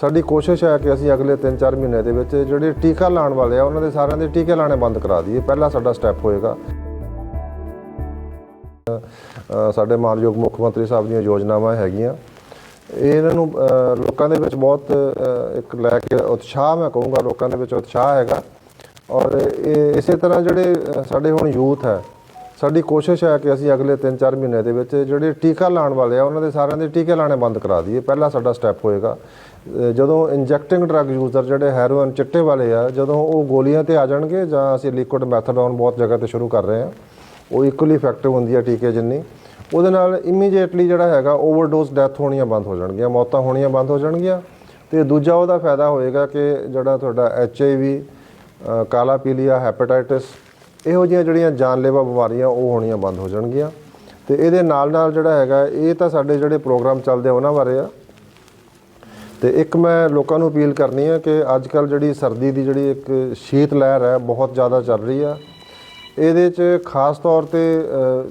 ਸਾਡੀ ਕੋਸ਼ਿਸ਼ ਹੈ ਕਿ ਅਸੀਂ ਅਗਲੇ 3-4 ਮਹੀਨੇ ਦੇ ਵਿੱਚ ਜਿਹੜੇ ਟੀਕਾ ਲਾਉਣ ਵਾਲੇ ਆ, ਉਹਨਾਂ ਦੇ ਸਾਰਿਆਂ ਦੇ ਟੀਕੇ ਲਾਣੇ ਬੰਦ ਕਰਾ ਦਈਏ। ਪਹਿਲਾ ਸਾਡਾ ਸਟੈਪ ਹੋਏਗਾ। ਸਾਡੇ ਮਾਨਯੋਗ ਮੁੱਖ ਮੰਤਰੀ ਸਾਹਿਬ ਦੀਆਂ ਯੋਜਨਾਵਾਂ ਹੈਗੀਆਂ। ਇਹਨਾਂ ਨੂੰ ਲੋਕਾਂ ਦੇ ਵਿੱਚ ਬਹੁਤ ਇੱਕ ਲੈ ਕੇ ਉਤਸ਼ਾਹ ਮੈਂ ਕਹੂੰਗਾ, ਲੋਕਾਂ ਦੇ ਵਿੱਚ ਉਤਸ਼ਾਹ ਹੈਗਾ। ਔਰ ਇਹ ਇਸੇ ਤਰ੍ਹਾਂ ਜਿਹੜੇ ਸਾਡੇ ਹੁਣ ਯੂਥ ਹੈ ਸਾਡੀ ਕੋਸ਼ਿਸ਼ ਹੈ ਕਿ ਅਸੀਂ ਅਗਲੇ 3-4 ਮਹੀਨੇ ਦੇ ਵਿੱਚ ਜਿਹੜੇ ਟੀਕਾ ਲਾਉਣ ਵਾਲੇ ਆ, ਉਹਨਾਂ ਦੇ ਸਾਰਿਆਂ ਦੇ ਟੀਕੇ ਲਾਣੇ ਬੰਦ ਕਰਾ ਦਈਏ। ਪਹਿਲਾ ਸਾਡਾ ਸਟੈਪ ਹੋਏਗਾ। ਜਦੋਂ ਇੰਜੈਕਟਿੰਗ ਡਰੱਗ ਯੂਜ਼ਰ ਜਿਹੜੇ ਹੈਰੋਇਨ ਚਿੱਟੇ ਵਾਲੇ ਆ, ਜਦੋਂ ਉਹ ਗੋਲੀਆਂ ਤੇ ਆ ਜਾਣਗੇ ਜਾਂ ਅਸੀਂ ਲਿਕੁਇਡ ਮੈਥਡੋਨ ਬਹੁਤ ਜਗ੍ਹਾ ਤੇ ਸ਼ੁਰੂ ਕਰ ਰਹੇ ਹਾਂ ਉਹ ਇਕੁਅਲੀ ਇਫੈਕਟਿਵ ਹੁੰਦੀ ਹੈ ਟੀਕੇ ਜਿੰਨੀ। ਉਹਦੇ ਨਾਲ ਇਮੀਡੀਏਟਲੀ ਜਿਹੜਾ ਹੈਗਾ ਓਵਰਡੋਜ਼ ਡੈਥ ਹੋਣੀਆਂ ਬੰਦ ਹੋ ਜਾਣਗੀਆਂ, ਮੌਤਾਂ ਹੋਣੀਆਂ ਬੰਦ ਹੋ ਜਾਣਗੀਆਂ। ਤੇ ਦੂਜਾ ਉਹਦਾ ਫਾਇਦਾ ਹੋਏਗਾ ਕਿ ਜਿਹੜਾ ਤੁਹਾਡਾ ਐਚ ਆਈ ਵੀ ਕਾਲਾ ਪੀਲੀਆ ਹੈਪੇਟਾਈਟਿਸ ਇਹੋ ਜਿਹੀਆਂ ਜਿਹੜੀਆਂ ਜਾਨਲੇਵਾ ਬਿਮਾਰੀਆਂ ਉਹ ਹੋਣੀਆਂ ਬੰਦ ਹੋ ਜਾਣਗੀਆਂ। ਤੇ ਇਹਦੇ ਨਾਲ ਨਾਲ ਜਿਹੜਾ ਹੈਗਾ, ਇਹ ਤਾਂ ਸਾਡੇ ਜਿਹੜੇ ਪ੍ਰੋਗਰਾਮ ਚੱਲਦੇ ਆ ਉਹਨਾਂ ਬਾਰੇ ਆ। ਤੇ ਇੱਕ ਮੈਂ ਲੋਕਾਂ ਨੂੰ ਅਪੀਲ ਕਰਨੀ ਹੈ ਕਿ ਅੱਜ ਕੱਲ ਜਿਹੜੀ ਸਰਦੀ ਦੀ ਜਿਹੜੀ ਇੱਕ ਸ਼ੀਤ ਲਹਿਰ ਹੈ, ਬਹੁਤ ਜ਼ਿਆਦਾ ਚੱਲ ਰਹੀ ਆ। ਇਹਦੇ 'ਚ ਖਾਸ ਤੌਰ ਤੇ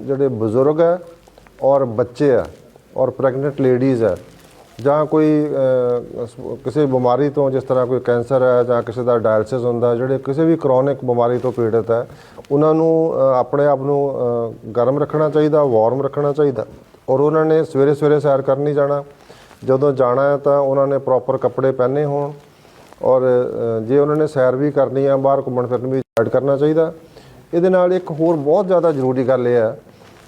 ਜਿਹੜੇ ਬਜ਼ੁਰਗ ਹੈ ਔਰ ਬੱਚੇ ਆ ਔਰ ਪ੍ਰੈਗਨੈਂਟ ਲੇਡੀਜ਼ ਹੈ ਜਾਂ ਕੋਈ ਕਿਸੇ ਬਿਮਾਰੀ ਤੋਂ ਜਿਸ ਤਰ੍ਹਾਂ ਕੋਈ ਕੈਂਸਰ ਹੈ ਜਾਂ ਕਿਸੇ ਦਾ ਡਾਇਲਿਸਿਸ ਹੁੰਦਾ, ਜਿਹੜੇ ਕਿਸੇ ਵੀ ਕ੍ਰੋਨਿਕ ਬਿਮਾਰੀ ਤੋਂ ਪੀੜਤ ਹੈ, ਉਹਨਾਂ ਨੂੰ ਆਪਣੇ ਆਪ ਨੂੰ ਗਰਮ ਰੱਖਣਾ ਚਾਹੀਦਾ, ਵਾਰਮ ਰੱਖਣਾ ਚਾਹੀਦਾ। ਔਰ ਉਹਨਾਂ ਨੇ ਸਵੇਰੇ ਸਵੇਰੇ ਸੈਰ ਕਰਨੀ ਜਾਣਾ। ਜਦੋਂ ਜਾਣਾ ਹੈ ਤਾਂ ਉਹਨਾਂ ਨੇ ਪ੍ਰੋਪਰ ਕੱਪੜੇ ਪਹਿਨੇ ਹੋਣ। ਔਰ ਜੇ ਉਹਨਾਂ ਨੇ ਸੈਰ ਵੀ ਕਰਨੀ ਆ ਬਾਹਰ ਘੁੰਮਣ ਫਿਰਨ ਵੀ ਐਡ ਕਰਨਾ ਚਾਹੀਦਾ। ਇਹਦੇ ਨਾਲ ਇੱਕ ਹੋਰ ਬਹੁਤ ਜ਼ਿਆਦਾ ਜ਼ਰੂਰੀ ਗੱਲ ਇਹ ਹੈ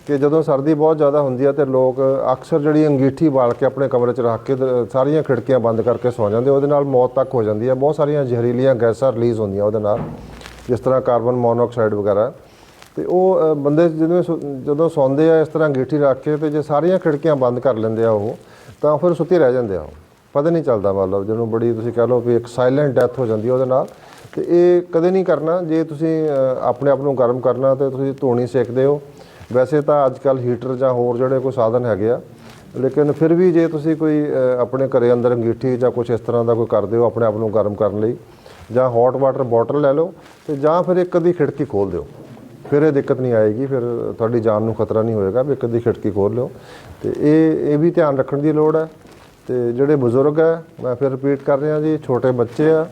ਕਿ ਜਦੋਂ ਸਰਦੀ ਬਹੁਤ ਜ਼ਿਆਦਾ ਹੁੰਦੀ ਹੈ ਤੇ ਲੋਕ ਅਕਸਰ ਜਿਹੜੀ ਅੰਗੀਠੀ ਬਾਲ ਕੇ ਆਪਣੇ ਕਮਰੇ 'ਚ ਰੱਖ ਕੇ ਦ- ਸਾਰੀਆਂ ਖਿੜਕੀਆਂ ਬੰਦ ਕਰਕੇ ਸੌਂ ਜਾਂਦੇ ਉਹਦੇ ਨਾਲ ਮੌਤ ਤੱਕ ਹੋ ਜਾਂਦੀ ਹੈ ਬਹੁਤ ਸਾਰੀਆਂ ਜ਼ਹਿਰੀਲੀਆਂ ਗੈਸਾਂ ਰਿਲੀਜ਼ ਹੁੰਦੀਆਂ ਉਹਦੇ ਨਾਲ ਜਿਸ ਤਰ੍ਹਾਂ ਕਾਰਬਨ ਮੋਨੋਆਕਸਾਈਡ ਵਗੈਰਾ। ਤੇ ਉਹ ਅ, ਬੰਦੇ ਜਦੋਂ ਸੁ- ਜਦੋਂ ਸੌਂਦੇ ਆ ਇਸ ਤਰ੍ਹਾਂ ਅੰਗੀਠੀ ਰੱਖ ਕੇ ਤੇ ਜੇ ਸਾਰੀਆਂ ਖਿੜਕੀਆਂ ਬੰਦ ਕਰ ਲੈਂਦੇ ਆ ਉਹ ਤਾਂ ਫਿਰ ਸੁੱਤੇ ਰਹਿ ਜਾਂਦੇ ਆ ਉਹ। ਪਤਾ ਨਹੀਂ ਚੱਲਦਾ ਮਤਲਬ ਜਿਹਨੂੰ ਬੜੀ ਤੁਸੀਂ ਕਹਿ ਲਓ ਵੀ ਇੱਕ ਸਾਇਲੈਂਟ ਡੈਥ ਹੋ ਜਾਂਦੀ ਹੈ ਉਹਦੇ ਨਾਲ। ਤੇ ਇਹ ਕਦੇ ਨਹੀਂ ਕਰਨਾ ਜੇ ਤੁਸੀਂ ਅ, ਆਪਣੇ ਆਪ ਨੂੰ ਗਰਮ ਕਰਨਾ ਤੇ ਤੁਸੀਂ ਧੂਣੀ ਸੇਕਦੇ ਹੋ ਵੈਸੇ ਤਾਂ ਅੱਜ ਕੱਲ ਹੀਟਰ ਜਾਂ ਹੋਰ ਜਿਹੜੇ ਕੋਈ ਸਾਧਨ ਹੈਗੇ ਆ, ਲੇਕਿਨ ਫਿਰ ਵੀ ਜੇ ਤੁਸੀਂ ਕੋਈ ਆਪਣੇ ਘਰੇ ਅੰਦਰ ਅੰਗੀਠੀ ਜਾਂ ਕੁਝ ਇਸ ਤਰ੍ਹਾਂ ਦਾ ਕੋਈ ਕਰਦੇ ਹੋ ਆਪਣੇ ਆਪ ਨੂੰ ਗਰਮ ਕਰਨ ਲਈ, ਜਾਂ ਹੌਟ ਵਾਟਰ ਬੋਟਲ ਲੈ ਲਓ ਤੇ ਜਾਂ ਫਿਰ ਇੱਕ ਅੱਧੀ ਖਿੜਕੀ ਖੋਲ ਦਿਓ। ਫਿਰ ਇਹ ਦਿੱਕਤ ਨਹੀਂ ਆਏਗੀ, ਫਿਰ ਤੁਹਾਡੀ ਜਾਨ ਨੂੰ ਖਤਰਾ ਨਹੀਂ ਹੋਏਗਾ ਵੀ ਇੱਕ ਅੱਧੀ ਖਿੜਕੀ ਖੋਲ ਲਿਓ। ਤੇ ਇਹ ਇਹ ਵੀ ਧਿਆਨ ਰੱਖਣ ਦੀ ਲੋੜ ਹੈ। ਤੇ ਜਿਹੜੇ ਬਜ਼ੁਰਗ ਹੈ, ਮੈਂ ਫਿਰ ਰਿਪੀਟ ਕਰ ਰਿਹਾ ਜੀ, ਛੋਟੇ ਬੱਚੇ ਆ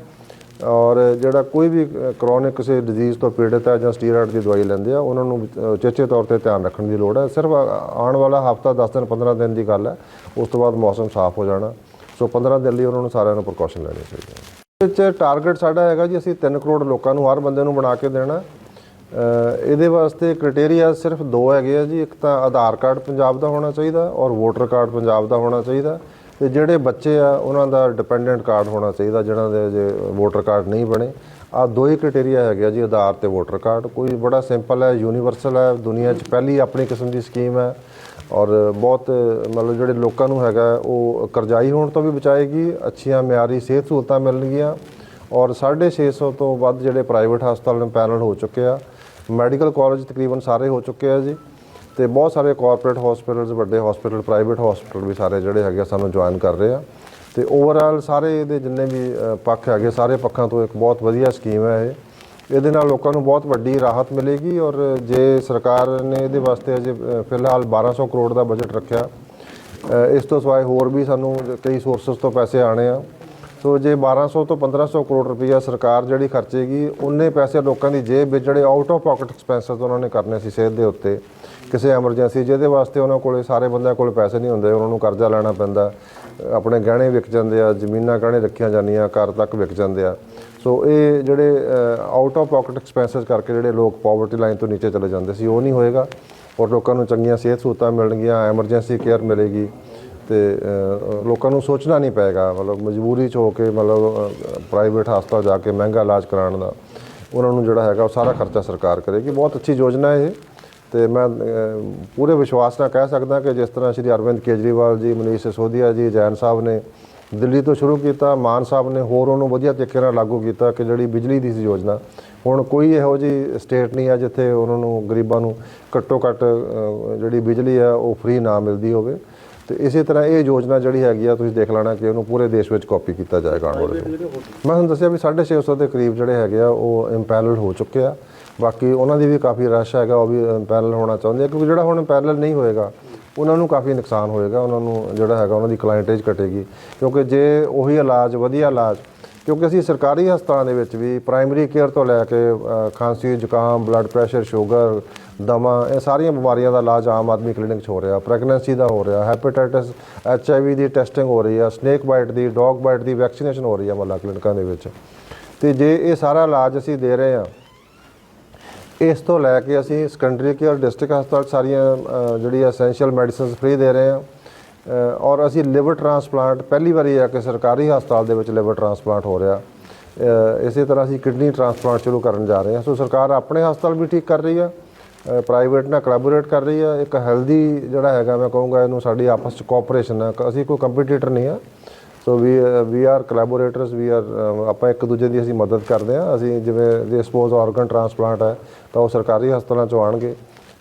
ਔਰ ਜਿਹੜਾ ਕੋਈ ਵੀ ਕ੍ਰੋਨਿਕ ਕਿਸੇ ਡਿਜ਼ੀਜ਼ ਤੋਂ ਪੀੜਤ ਹੈ ਜਾਂ ਸਟੀਰੋਇਡ ਦੀ ਦਵਾਈ ਲੈਂਦੇ ਆ ਉਹਨਾਂ ਨੂੰ ਅ, ਚੇਚੇ ਤੌਰ ਤੇ ਧਿਆਨ ਰੱਖਣ ਦੀ ਲੋੜ ਹੈ। ਸਿਰਫ ਆਉਣ ਵਾਲਾ ਹਫਤਾ 10 ਦਿਨ 15 ਦਿਨ ਦੀ ਗੱਲ ਹੈ। ਉਸ ਤੋਂ ਬਾਅਦ ਮੌਸਮ ਸਾਫ਼ ਹੋ ਜਾਣਾ। ਸੋ 15 ਦਿਨ ਲਈ ਉਹਨਾਂ ਨੂੰ ਸਾਰਿਆਂ ਨੂੰ ਪ੍ਰੀਕਾਸ਼ਨ ਲੈਣੇ ਚਾਹੀਦੇ ਹਨ ਵਿੱਚ ਟਾਰਗੇਟ ਸਾਡਾ ਹੈਗਾ ਜੀ ਅਸੀਂ 3 ਕਰੋੜ ਲੋਕਾਂ ਨੂੰ ਹਰ ਬੰਦੇ ਨੂੰ ਬਣਾ ਕੇ ਦੇਣਾ। ਇਹਦੇ ਵਾਸਤੇ ਕ੍ਰਾਈਟੇਰੀਆ ਸਿਰਫ ਦੋ ਹੈਗੇ ਆ ਜੀ। ਇੱਕ ਤਾਂ ਆਧਾਰ ਕਾਰਡ ਪੰਜਾਬ ਦਾ ਹੋਣਾ ਚਾਹੀਦਾ ਔਰ ਵੋਟਰ ਕਾਰਡ ਪੰਜਾਬ ਦਾ ਹੋਣਾ ਚਾਹੀਦਾ। ਤੇ ਜਿਹੜੇ ਬੱਚੇ ਆ, ਉਹਨਾਂ ਦਾ ਡਿਪੈਂਡੈਂਟ ਕਾਰਡ ਹੋਣਾ ਚਾਹੀਦਾ, ਜਿਹਨਾਂ ਦੇ ਜੇ ਵੋਟਰ ਕਾਰਡ ਨਹੀਂ ਬਣੇ। ਆ ਦੋ ਹੀ ਕ੍ਰਾਈਟੇਰੀਆ ਹੈਗੇ ਆ ਜੀ, ਆਧਾਰ ਤੇ ਵੋਟਰ ਕਾਰਡ ਕੋਈ ਬੜਾ ਸਿੰਪਲ ਹੈ ਯੂਨੀਵਰਸਲ ਹੈ, ਦੁਨੀਆ 'ਚ ਪਹਿਲੀ ਆਪਣੀ ਕਿਸਮ ਦੀ ਸਕੀਮ ਹੈ। ਔਰ ਬਹੁਤ, ਮਤਲਬ ਜਿਹੜੇ ਲੋਕਾਂ ਨੂੰ ਹੈਗਾ, ਉਹ ਕਰਜ਼ਾਈ ਹੋਣ ਤੋਂ ਵੀ ਬਚਾਏਗੀ, ਅੱਛੀਆਂ ਮਿਆਰੀ ਸਿਹਤ ਸਹੂਲਤਾਂ ਮਿਲਣਗੀਆਂ। ਔਰ 650 ਤੋਂ ਵੱਧ ਜਿਹੜੇ ਪ੍ਰਾਈਵੇਟ ਹਸਪਤਾਲ ਨੇ ਪੈਨਲ ਹੋ ਚੁੱਕੇ ਆ। ਮੈਡੀਕਲ ਕਾਲਜ ਤਕਰੀਬਨ ਸਾਰੇ ਹੋ ਚੁੱਕੇ ਆ ਜੀ। ਤੇ ਬਹੁਤ ਸਾਰੇ ਕਾਰਪੋਰੇਟ ਹਸਪੀਟਲਸ ਵੱਡੇ ਹਸਪੀਟਲ ਪ੍ਰਾਈਵੇਟ ਹਸਪੀਟਲ ਵੀ ਸਾਰੇ ਜਿਹੜੇ ਹੈਗੇ ਆ ਸਾਨੂੰ ਜੁਆਇਨ ਕਰ ਰਹੇ ਆ। ਤੇ ਓਵਰਆਲ ਸਾਰੇ ਇਹਦੇ ਜਿੰਨੇ ਵੀ ਪੱਖ ਹੈਗੇ ਸਾਰੇ ਪੱਖਾਂ ਤੋਂ ਇੱਕ ਬਹੁਤ ਵਧੀਆ ਸਕੀਮ ਹੈ ਇਹ। ਇਹਦੇ ਨਾਲ ਲੋਕਾਂ ਨੂੰ ਬਹੁਤ ਵੱਡੀ ਰਾਹਤ ਮਿਲੇਗੀ ਔਰ ਜੇ ਸਰਕਾਰ ਨੇ ਇਹਦੇ ਵਾਸਤੇ ਅਜੇ ਅ, ਫਿਲਹਾਲ 1200 ਕਰੋੜ ਦਾ ਬਜਟ ਰੱਖਿਆ ਇਸ ਤੋਂ ਸਿਵਾਏ ਹੋਰ ਵੀ ਸਾਨੂੰ ਕਈ ਸੋਰਸਸ ਤੋਂ ਪੈਸੇ ਆਣੇ ਆ। ਸੋ ਜੇ 1200 ਤੋਂ 1500 ਕਰੋੜ ਰੁਪਈਆ ਸਰਕਾਰ ਜਿਹੜੀ ਖਰਚੇਗੀ ਉਨੇ ਪੈਸੇ ਲੋਕਾਂ ਦੀ ਜੇਬ ਵਿੱਚ ਜਿਹੜੇ ਆਊਟ ਆਫ ਪਾਕਟ ਐਕਸਪੈਂਸਸ ਉਹਨਾਂ ਨੇ ਕਰਨੇ ਸੀ ਸਿਹਤ ਦੇ ਉੱਤੇ। ਕਿਸੇ ਐਮਰਜੈਂਸੀ ਜਿਹਦੇ ਵਾਸਤੇ ਉਹਨਾਂ ਕੋਲੇ ਸਾਰੇ ਬੰਦਿਆਂ ਕੋਲ ਪੈਸੇ ਨਹੀਂ ਹੁੰਦੇ, ਉਹਨਾਂ ਨੂੰ ਕਰਜ਼ਾ ਲੈਣਾ ਪੈਂਦਾ। ਆਪਣੇ ਗਹਿਣੇ ਵਿਕ ਜਾਂਦੇ ਆ, ਜ਼ਮੀਨਾਂ ਗਹਿਣੇ ਰੱਖੀਆਂ ਜਾਂਦੀਆਂ, ਘਰ ਤੱਕ ਵਿਕ ਜਾਂਦੇ ਆ। ਸੋ ਇਹ ਜਿਹੜੇ ਆਊਟ ਆਫ ਪਾਕਟ ਐਕਸਪੈਂਸਸ ਕਰਕੇ ਜਿਹੜੇ ਲੋਕ ਪਾਵਰਟੀ ਲਾਈਨ ਤੋਂ ਨੀਚੇ ਚਲੇ ਜਾਂਦੇ ਸੀ, ਉਹ ਨਹੀਂ ਹੋਏਗਾ। ਔਰ ਲੋਕਾਂ ਨੂੰ ਚੰਗੀਆਂ ਸਿਹਤ ਸਹੂਲਤਾਂ ਮਿਲਣਗੀਆਂ ਐਮਰਜੈਂਸੀ ਕੇਅਰ ਮਿਲੇਗੀ। ਤੇ ਲੋਕਾਂ ਨੂੰ ਸੋਚਣਾ ਨਹੀਂ ਪਏਗਾ। ਮਤਲਬ ਮਜਬੂਰੀ 'ਚ ਹੋ ਕੇ, ਮਤਲਬ ਪ੍ਰਾਈਵੇਟ ਹਸਪਤਾਲ ਜਾ ਕੇ ਮਹਿੰਗਾ ਇਲਾਜ ਕਰਾਉਣ ਦਾ, ਉਹਨਾਂ ਨੂੰ ਜਿਹੜਾ ਹੈਗਾ ਉਹ ਸਾਰਾ ਖਰਚਾ ਸਰਕਾਰ ਕਰੇਗੀ। ਬਹੁਤ ਅੱਛੀ ਯੋਜਨਾ ਹੈ ਇਹ। ਤੇ ਮੈਂ ਪੂਰੇ ਵਿਸ਼ਵਾਸ ਨਾਲ ਕਹਿ ਸਕਦਾ ਕਿ ਜਿਸ ਤਰ੍ਹਾਂ ਸ਼੍ਰੀ ਅਰਵਿੰਦ ਕੇਜਰੀਵਾਲ ਜੀ, ਮਨੀਸ਼ ਸਿਸੋਦੀਆ ਜੀ, ਜੈਨ ਸਾਹਿਬ ਨੇ ਦਿੱਲੀ ਤੋਂ ਸ਼ੁਰੂ ਕੀਤਾ, ਮਾਨ ਸਾਹਿਬ ਨੇ ਹੋਰ ਉਹਨੂੰ ਵਧੀਆ ਤਰੀਕੇ ਨਾਲ ਲਾਗੂ ਕੀਤਾ ਕਿ ਜਿਹੜੀ ਬਿਜਲੀ ਦੀ ਸੀ ਯੋਜਨਾ। ਹੁਣ ਕੋਈ ਇਹੋ ਜੀ ਸਟੇਟ ਨਹੀਂ ਹੈ ਜਿੱਥੇ ਉਹਨਾਂ ਨੂੰ ਗਰੀਬਾਂ ਨੂੰ ਘੱਟੋ ਘੱਟ ਜਿਹੜੀ ਬਿਜਲੀ ਹੈ ਉਹ ਫ੍ਰੀ ਨਾ ਮਿਲਦੀ ਹੋਵੇ। ਤੇ ਇਸੇ ਤਰ੍ਹਾਂ ਇਹ ਯੋਜਨਾ ਜਿਹੜੀ ਹੈਗੀ ਆ, ਤੁਸੀਂ ਦੇਖ ਲੈਣਾ ਕਿ ਉਹਨੂੰ ਪੂਰੇ ਦੇਸ਼ ਵਿੱਚ ਕਾਪੀ ਕੀਤਾ ਜਾਏਗਾ ਆਉਣ ਵਾਲੇ ਸਮੇਂ। ਮੈਂ ਤੁਹਾਨੂੰ ਦੱਸਿਆ ਵੀ 650 ਦੇ ਕਰੀਬ ਜਿਹੜੇ ਹੈਗੇ ਆ, ਉਹ ਇੰਪੈਨਲ ਹੋ ਚੁੱਕੇ ਆ ਬਾਕੀ ਉਹਨਾਂ ਦੀ ਵੀ ਕਾਫੀ ਰਸ਼ ਹੈਗਾ, ਉਹ ਵੀ ਇੰਪੈਨਲ ਹੋਣਾ ਚਾਹੁੰਦੇ ਆ, ਕਿਉਂਕਿ ਜਿਹੜਾ ਹੁਣ ਇੰਪੈਨਲ ਨਹੀਂ ਹੋਏਗਾ, ਉਹਨਾਂ ਨੂੰ ਕਾਫੀ ਨੁਕਸਾਨ ਹੋਏਗਾ, ਉਹਨਾਂ ਨੂੰ ਜਿਹੜਾ ਹੈਗਾ, ਉਹਨਾਂ ਦੀ ਕਲਾਇੰਟੇਜ ਘਟੇਗੀ ਕਿਉਂਕਿ ਜੇ ਉਹੀ ਇਲਾਜ, ਵਧੀਆ ਇਲਾਜ, ਕਿਉਂਕਿ ਅਸੀਂ ਸਰਕਾਰੀ ਹਸਪਤਾਲਾਂ ਦੇ ਵਿੱਚ ਵੀ ਪ੍ਰਾਇਮਰੀ ਕੇਅਰ ਤੋਂ ਲੈ ਕੇ ਖਾਂਸੀ, ਜ਼ੁਕਾਮ ਬਲੱਡ ਪ੍ਰੈਸ਼ਰ ਸ਼ੂਗਰ ਦਮਾ ਇਹ ਸਾਰੀਆਂ ਬਿਮਾਰੀਆਂ ਦਾ ਇਲਾਜ ਆਮ ਆਦਮੀ ਕਲੀਨਿਕ 'ਚ ਹੋ ਰਿਹਾ ਪ੍ਰੈਗਨੈਂਸੀ ਦਾ ਹੋ ਰਿਹਾ ਹੈਪੇਟਾਈਟਸ ਐਚ ਆਈ ਵੀ ਦੀ ਟੈਸਟਿੰਗ ਹੋ ਰਹੀ ਆ ਸਨੇਕ ਬਾਈਟ ਦੀ ਡੌਗ ਬਾਈਟ ਦੀ ਵੈਕਸੀਨੇਸ਼ਨ ਹੋ ਰਹੀ ਆ ਮੱਲਾ ਕਲੀਨਿਕਾਂ ਦੇ ਵਿੱਚ। ਤੇ ਜੇ ਇਹ ਸਾਰਾ ਇਲਾਜ ਅਸੀਂ ਦੇ ਰਹੇ ਹਾਂ ਇਸ ਤੋਂ ਲੈ ਕੇ ਅਸੀਂ ਸੈਕੰਡਰੀ ਕੇਅਰ ਡਿਸਟ੍ਰਿਕਟ ਹਸਪਤਾਲ ਸਾਰੀਆਂ ਜਿਹੜੀ ਐਸੈਂਸ਼ੀਅਲ ਮੈਡੀਸਿਨਸ ਫ੍ਰੀ ਦੇ ਰਹੇ ਹਾਂ ਔਰ ਅਸੀਂ ਲਿਵਰ ਟ੍ਰਾਂਸਪਲਾਂਟ ਪਹਿਲੀ ਵਾਰੀ ਆ ਕਿ ਸਰਕਾਰੀ ਹਸਪਤਾਲ ਦੇ ਵਿੱਚ ਲਿਵਰ ਟ੍ਰਾਂਸਪਲਾਂਟ ਹੋ ਰਿਹਾ। ਇਸੇ ਤਰ੍ਹਾਂ ਅਸੀਂ ਕਿਡਨੀ ਟ੍ਰਾਂਸਪਲਾਂਟ ਸ਼ੁਰੂ ਕਰਨ ਜਾ ਰਹੇ ਹਾਂ ਸੋ ਸਰਕਾਰ ਆਪਣੇ ਹਸਪਤਾਲ ਵੀ ਠੀਕ ਕਰ ਰਹੀ ਆ ਪ੍ਰਾਈਵੇਟ ਨਾਲ ਕੋਲੈਬੋਰੇਟ ਕਰ ਰਹੀ ਆ। ਇੱਕ ਹੈਲਦੀ ਜਿਹੜਾ ਹੈਗਾ, ਮੈਂ ਕਹੂੰਗਾ ਇਹਨੂੰ ਸਾਡੀ ਆਪਸ ਚ ਕੋਆਪਰੇਸ਼ਨ ਹੈ ਅਸੀਂ ਕੋਈ ਕੰਪੀਟੀਟਰ ਨਹੀਂ ਆ। ਸੋ ਵੀ ਵੀ ਆਰ ਕੋਲੈਬੋਰੇਟਰਸ ਵੀ ਆਰ ਆਪਾਂ ਇੱਕ ਦੂਜੇ ਦੀ ਅਸੀਂ ਮਦਦ ਕਰਦੇ ਹਾਂ ਅਸੀਂ ਜਿਵੇਂ ਜੇ ਸਪੋਜ਼ ਆਰਗਨ ਟ੍ਰਾਂਸਪਲਾਂਟ ਹੈ ਤਾਂ ਉਹ ਸਰਕਾਰੀ ਹਸਪਤਾਲਾਂ ਚੋਂ ਆਣਗੇ।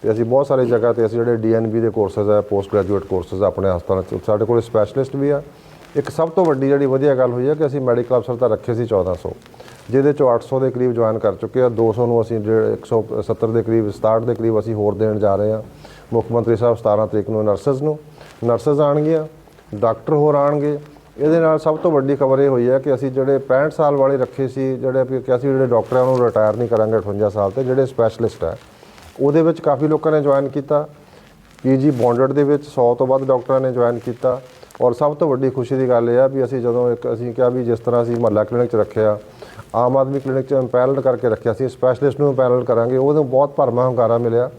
ਤੇ ਅਸੀਂ ਬਹੁਤ ਸਾਰੀ ਜਗ੍ਹਾ ਤੇ ਅਸੀਂ ਜਿਹੜੇ ਡੀਐਨਬੀ ਦੇ ਕੋਰਸਸ ਹੈ ਪੋਸਟ ਗ੍ਰੈਜੂਏਟ ਕੋਰਸਸ ਆਪਣੇ ਹਸਪਤਾਲਾਂ ਚ। ਸਾਡੇ ਕੋਲ ਸਪੈਸ਼ਲਿਸਟ ਵੀ ਆ। ਇੱਕ ਸਭ ਤੋਂ ਵੱਡੀ ਜਿਹੜੀ ਵਧੀਆ ਗੱਲ ਹੋਈ ਹੈ ਕਿ ਅਸੀਂ ਮੈਡੀਕਲ ਅਫਸਰ ਤਾਂ ਰੱਖੇ ਸੀ 1400 ਜਿਹਦੇ ਚੋਂ 800 ਦੇ ਕਰੀਬ ਜੁਆਇਨ ਕਰ ਚੁੱਕੇ ਆ। 200 ਨੂੰ ਅਸੀਂ ਜਿਹੜੇ 170 ਦੇ ਕਰੀਬ 67 ਦੇ ਕਰੀਬ ਅਸੀਂ ਹੋਰ ਦੇਣ ਜਾ ਰਹੇ ਹਾਂ ਮੁੱਖ ਮੰਤਰੀ ਸਾਹਿਬ 17 ਤਰੀਕ ਨੂੰ ਨਰਸਸ ਨੂੰ। ਨਰਸਸ ਆਣਗੀਆਂ, ਡਾਕਟਰ ਹੋਰ ਆਣਗੇ। ਇਹਦੇ ਨਾਲ ਸਭ ਤੋਂ ਵੱਡੀ ਖਬਰ ਇਹ ਹੋਈ ਹੈ ਕਿ ਅਸੀਂ ਜਿਹੜੇ 65 ਸਾਲ ਵਾਲੇ ਰੱਖੇ ਸੀ, ਜਿਹੜੇ ਵੀ ਕਿ ਅਸੀਂ ਜਿਹੜੇ ਡਾਕਟਰ ਆ ਉਹਨੂੰ ਰਿਟਾਇਰ ਨਹੀਂ ਕਰਾਂਗੇ 58 ਸਾਲ ਤੇ, ਜਿਹੜੇ ਸਪੈਸ਼ਲਿਸਟ ਹੈ ਉਹਦੇ ਵਿੱਚ ਕਾਫੀ ਲੋਕਾਂ ਨੇ ਜੁਆਇਨ ਕੀਤਾ। ਪੀਜੀ ਬੌਂਡਡ ਦੇ ਵਿੱਚ 100 ਤੋਂ ਵੱਧ ਡਾਕਟਰਾਂ ਨੇ ਜੁਆਇਨ ਕੀਤਾ। ਔਰ ਸਭ ਤੋਂ ਵੱਡੀ ਖੁਸ਼ੀ ਦੀ ਗੱਲ ਇਹ ਆ ਵੀ ਅਸੀਂ ਜਦੋਂ ਇੱਕ ਅਸੀਂ ਕਿਹਾ ਵੀ ਜਿਸ ਤਰ੍ਹਾਂ ਅਸੀਂ ਮਹੱਲਾ ਕਲੀਨਿਕ 'ਚ ਰੱਖਿਆ, ਆਮ ਆਦਮੀ ਕਲੀਨਿਕ 'ਚ ਇੰਪੈਨਲਡ ਕਰਕੇ ਰੱਖਿਆ ਸੀ ਸਪੈਸ਼ਲਿਸਟ ਨੂੰ ਇੰਪੈਨਲ ਕਰਾਂਗੇ ਉਹਨੂੰ ਬਹੁਤ ਭਰਮਾ ਹੰਗਾਰਾ ਮਿਲਿਆ।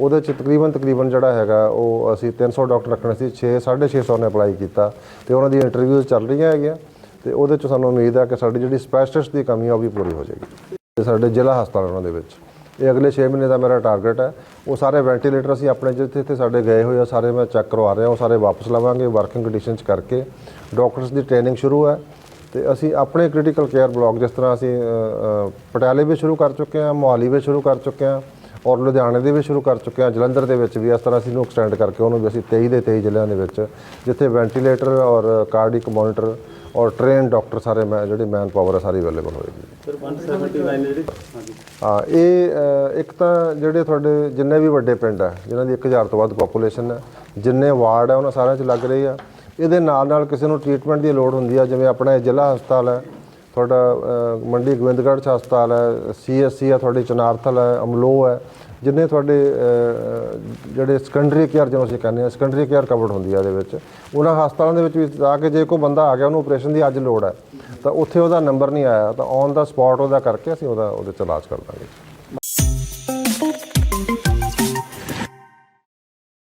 ਉਹਦੇ 'ਚ ਤਕਰੀਬਨ ਤਕਰੀਬਨ ਜਿਹੜਾ ਹੈਗਾ, ਉਹ ਅਸੀਂ 300 ਡਾਕਟਰ ਰੱਖਣੇ ਸੀ 6 650 ਨੇ ਅਪਲਾਈ ਕੀਤਾ ਤੇ ਉਹਨਾਂ ਦੀ ਇੰਟਰਵਿਊਜ਼ ਚੱਲ ਰਹੀਆਂ ਹੈਗੀਆਂ ਤੇ ਉਹਦੇ 'ਚ ਸਾਨੂੰ ਉਮੀਦ ਆ ਕਿ ਸਾਡੀ ਜਿਹੜੀ ਸਪੈਸ਼ਲਿਸਟ ਦੀ ਕਮੀ ਆ, ਉਹ ਵੀ ਪੂਰੀ ਹੋ ਜਾਏਗੀ। ਤੇ ਸਾਡੇ ਜ਼ਿਲ੍ਹਾ ਹਸਪਤਾਲ ਉਹਨਾਂ ਦੇ ਵਿੱਚ। ਇਹ ਅਗਲੇ 6 ਮਹੀਨੇ ਦਾ ਮੇਰਾ ਟਾਰਗੇਟ ਹੈ। ਉਹ ਸਾਰੇ ਵੈਂਟੀਲੇਟਰ ਅਸੀਂ ਆਪਣੇ ਜਿੱਥੇ ਜਿੱਥੇ ਸਾਡੇ ਗਏ ਹੋਏ ਆ, ਸਾਰੇ ਮੈਂ ਚੈੱਕ ਕਰਵਾ ਰਿਹਾ, ਉਹ ਸਾਰੇ ਵਾਪਸ ਲਵਾਂਗੇ ਵਰਕਿੰਗ ਕੰਡੀਸ਼ਨ 'ਚ ਕਰਕੇ। ਡਾਕਟਰਸ ਦੀ ਟ੍ਰੇਨਿੰਗ ਸ਼ੁਰੂ ਹੈ ਤੇ ਅਸੀਂ ਆਪਣੇ ਕ੍ਰਿਟੀਕਲ ਕੇਅਰ ਬਲਾਕ ਜਿਸ ਤਰ੍ਹਾਂ ਅਸੀਂ ਪਟਿਆਲੇ ਵੀ ਸ਼ੁਰੂ ਕਰ ਚੁੱਕੇ ਹਾਂ, ਮੋਹਾਲੀ ਵੀ ਸ਼ੁਰੂ ਕਰ ਚੁੱਕੇ ਹਾਂ ਔਰ ਲੁਧਿਆਣੇ ਦੇ ਵੀ ਸ਼ੁਰੂ ਕਰ ਚੁੱਕੇ ਹਾਂ। ਜਲੰਧਰ ਦੇ ਵਿੱਚ ਵੀ ਇਸ ਤਰ੍ਹਾਂ ਅਸੀਂ ਨੂੰ ਐਕਸਟੈਂਡ ਕਰਕੇ ਉਹਨੂੰ ਵੀ ਅਸੀਂ 23 ਦੇ 23 ਜ਼ਿਲ੍ਹਿਆਂ ਦੇ ਵਿੱਚ ਜਿੱਥੇ ਵੈਂਟੀਲੇਟਰ ਔਰ ਕਾਰਡਿਕ ਮੋਨੀਟਰ ਔਰ ਟ੍ਰੇਨ ਡਾਕਟਰ ਸਾਰੇ ਮੈਂ ਜਿਹੜੀ ਮੈਨ ਪਾਵਰ ਹੈ ਸਾਰੀ ਅਵੇਲੇਬਲ ਹੋਏਗੀ। ਸਰ 170 ਲਾਈਨ ਜਿਹੜੀ ਹਾਂਜੀ। ਹਾਂ ਇਹ ਇੱਕ ਤਾਂ ਜਿਹੜੇ ਤੁਹਾਡੇ ਜਿੰਨੇ ਵੀ ਵੱਡੇ ਪਿੰਡ ਆ ਜਿਨ੍ਹਾਂ ਦੀ 1000 ਤੋਂ ਵੱਧ ਪੋਪੂਲੇਸ਼ਨ ਹੈ ਜਿੰਨੇ ਵਾਰਡ ਹੈ ਉਹਨਾਂ ਸਾਰਿਆਂ 'ਚ ਲੱਗ ਰਹੀ ਆ। ਇਹਦੇ ਨਾਲ ਨਾਲ ਕਿਸੇ ਨੂੰ ਟ੍ਰੀਟਮੈਂਟ ਦੀ ਲੋੜ ਹੁੰਦੀ ਆ ਜਿਵੇਂ ਆਪਣਾ ਜ਼ਿਲ੍ਹਾ ਹਸਪਤਾਲ ਹੈ ਤੁਹਾਡਾ ਮੰਡੀ ਗੋਬਿੰਦਗੜ੍ਹ 'ਚ ਹਸਪਤਾਲ ਹੈ ਸੀਐਸਸੀ ਹੈ ਤੁਹਾਡੀ ਚਨਾਰਥਲ ਹੈ ਅਮਲੋ ਹੈ ਜਿੰਨੇ ਤੁਹਾਡੇ ਜਿਹੜੇ ਸੈਕੰਡਰੀ ਕੇਅਰ ਜਿਹਨੂੰ ਅਸੀਂ ਕਹਿੰਦੇ ਆ ਸੈਕੰਡਰੀ ਕੇਅਰ ਕਵਰਡ ਹੁੰਦੀ ਆ ਇਹਦੇ ਵਿੱਚ। ਉਹਨਾਂ ਹਸਪਤਾਲਾਂ ਦੇ ਵਿੱਚ ਵੀ ਜਾ ਕੇ ਜੇ ਕੋਈ ਬੰਦਾ ਆ ਗਿਆ, ਉਹਨੂੰ ਆਪਰੇਸ਼ਨ ਦੀ ਅੱਜ ਲੋੜ ਹੈ, ਤਾਂ ਉੱਥੇ ਉਹਦਾ ਨੰਬਰ ਨਹੀਂ ਆਇਆ, ਤਾਂ ਔਨ ਦਾ ਸਪੌਟ ਉਹਦਾ ਕਰਕੇ ਅਸੀਂ ਉਹਦਾ, ਉਹਦੇ ਚ ਇਲਾਜ ਕਰ ਦਾਂਗੇ।